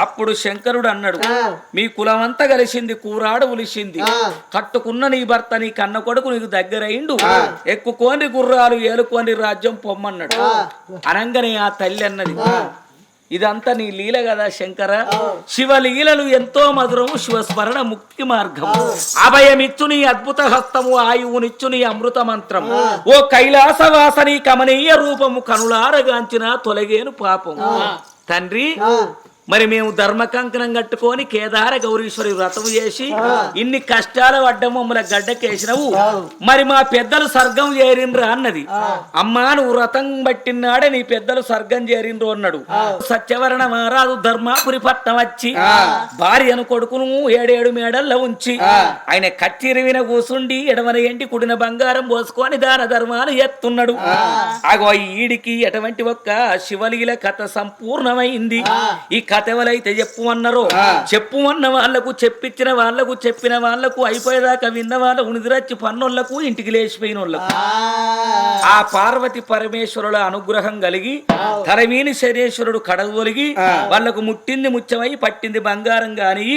అప్పుడు శంకరుడు అన్నాడు మీ కులమంతా కలిసింది కూరాడు ఉలిసింది. కట్టుకున్న నీ భర్త నీ కన్న కొడుకు నీకు దగ్గరైండు. ఎక్కుకోని గుర్రాలు ఏలుకోని రాజ్యం పొమ్మన్నాడు. అనంగానే ఆ తల్లి అన్నది. ఇదంతా నీ లీల కదా శంకర. శివలీలలు ఎంతో మధురము శివస్మరణ ముక్తి మార్గము. అభయమిచ్చు నీ అద్భుత హస్తము ఆయువునిచ్చు నీ అమృత మంత్రం ఓ కైలాసవాస నీ కమనీయ రూపము కనులారగాంచిన తొలగేను పాపం తండ్రి మరి మేము ధర్మ కంకణం కట్టుకొని కేదార గౌరీశ్వరి వ్రతం చేసి ఇన్ని కష్టాలు పడ్డ మమ్మల్ని గడ్డకేసినవు. మరి మా పెద్దలు స్వర్గం చేరిండ్రా అన్నది. అమ్మా నువ్వు వ్రతం పట్టినాడే నీ పెద్దలు స్వర్గం చేరిండ్రు అన్నాడు. సత్యవరణ మహారాజు ధర్మాపురి పట్నం వచ్చి భార్యను కొడుకును ఏడేడు మేడల్లో ఉంచి ఆయన కచ్చిరివిన కూసుండి ఎడమన ఎంటి కుడిన బంగారం పోసుకొని దాన ధర్మాలు ఎత్తున్నాడు. అగో ఈడికి ఎటువంటి ఒక్క శివలీల కథ సంపూర్ణమైంది. ఈ కథ ఎవరైతే చెప్పుమన్నారో చెప్పుమన్న వాళ్ళకు చెప్పించిన వాళ్ళకు చెప్పిన వాళ్ళకు అయిపోయేదాకా విన్న వాళ్ళ ఉనిదిరచ్చి పన్నోళ్ళకు ఇంటికి లేచిపోయిన వాళ్ళకు ఆ పార్వతి పరమేశ్వరుల అనుగ్రహం కలిగి తలమీని శనేశ్వరుడు కడగొలిగి వాళ్ళకు ముట్టింది ముచ్చమై పట్టింది బంగారం గాని